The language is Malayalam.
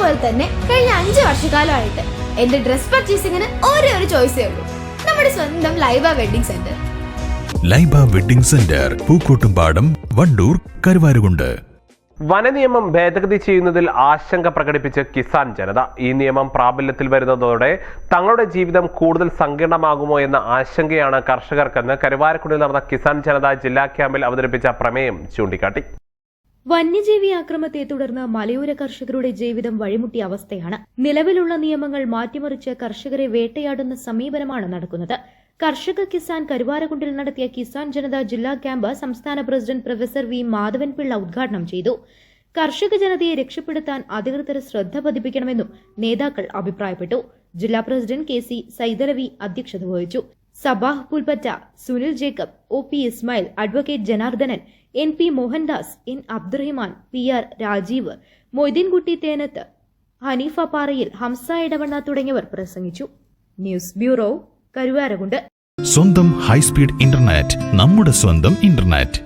പോലെ തന്നെ കഴിഞ്ഞ അഞ്ച് വർഷക്കാലമായിട്ട് എന്റെ ഡ്രസ് പർച്ചേസിംഗിന് ഒരേ ഒരു ചോയ്സേ ഉള്ളൂ. നമ്മുടെ സ്വന്തം Laiba wedding centre Laiba wedding centre Pookkottumpadam Wandoor Karuvarakundu. വനനിയമം ഭേദഗതി ചെയ്യുന്നതിൽ ആശങ്ക പ്രകടിപ്പിച്ച് കിസാൻ ജനത ഈ നിയമം പ്രാബല്യത്തിൽ വരുന്നതോടെ തങ്ങളുടെ ജീവിതം കൂടുതൽ സങ്കീർണമാകുമോ എന്ന ആശങ്കയാണ് കർഷകർക്കെന്ന് കരുവാരക്കുണ്ടിൽ നടന്ന കിസാൻ ജനത ജില്ലാ ക്യാമ്പിൽ അവതരിപ്പിച്ച പ്രമേയം ചൂണ്ടിക്കാട്ടി. വന്യജീവി ആക്രമത്തെ തുടർന്ന് മലയോര കർഷകരുടെ ജീവിതം വഴിമുട്ടിയ അവസ്ഥയാണ്. നിലവിലുള്ള നിയമങ്ങൾ മാറ്റിമറിച്ച് കർഷകരെ വേട്ടയാടുന്ന സമീപനമാണ് നടക്കുന്നത്. കർഷക കിസാൻ കരുവാരകുണ്ടിൽ നടത്തിയ കിസാൻ ജനത ജില്ലാ ക്യാമ്പ് സംസ്ഥാന പ്രസിഡന്റ് പ്രൊഫസർ വി മാധവൻപിള്ള ഉദ്ഘാടനം ചെയ്തു. കർഷക ജനതയെ രക്ഷപ്പെടുത്താൻ അധികൃതർ ശ്രദ്ധ പതിപ്പിക്കണമെന്നും നേതാക്കൾ അഭിപ്രായപ്പെട്ടു. ജില്ലാ പ്രസിഡന്റ് കെ സി സൈതലവി അധ്യക്ഷത വഹിച്ചു. Sabah Pulpatta Sunil Jacob O P Ismail advocate Janardhanan N P Mohandas N Abdurahiman P R Rajeev Moideenkutty Thenath Haneefa Parayil Hamza Edavanna തുടങ്ങിയവർ പ്രസംഗിച്ചു. News bureau Karuvarakundu. സ്വന്തം ഹൈസ്പീഡ് ഇന്റർനെറ്റ് നമ്മുടെ സ്വന്തം ഇന്റർനെറ്റ്.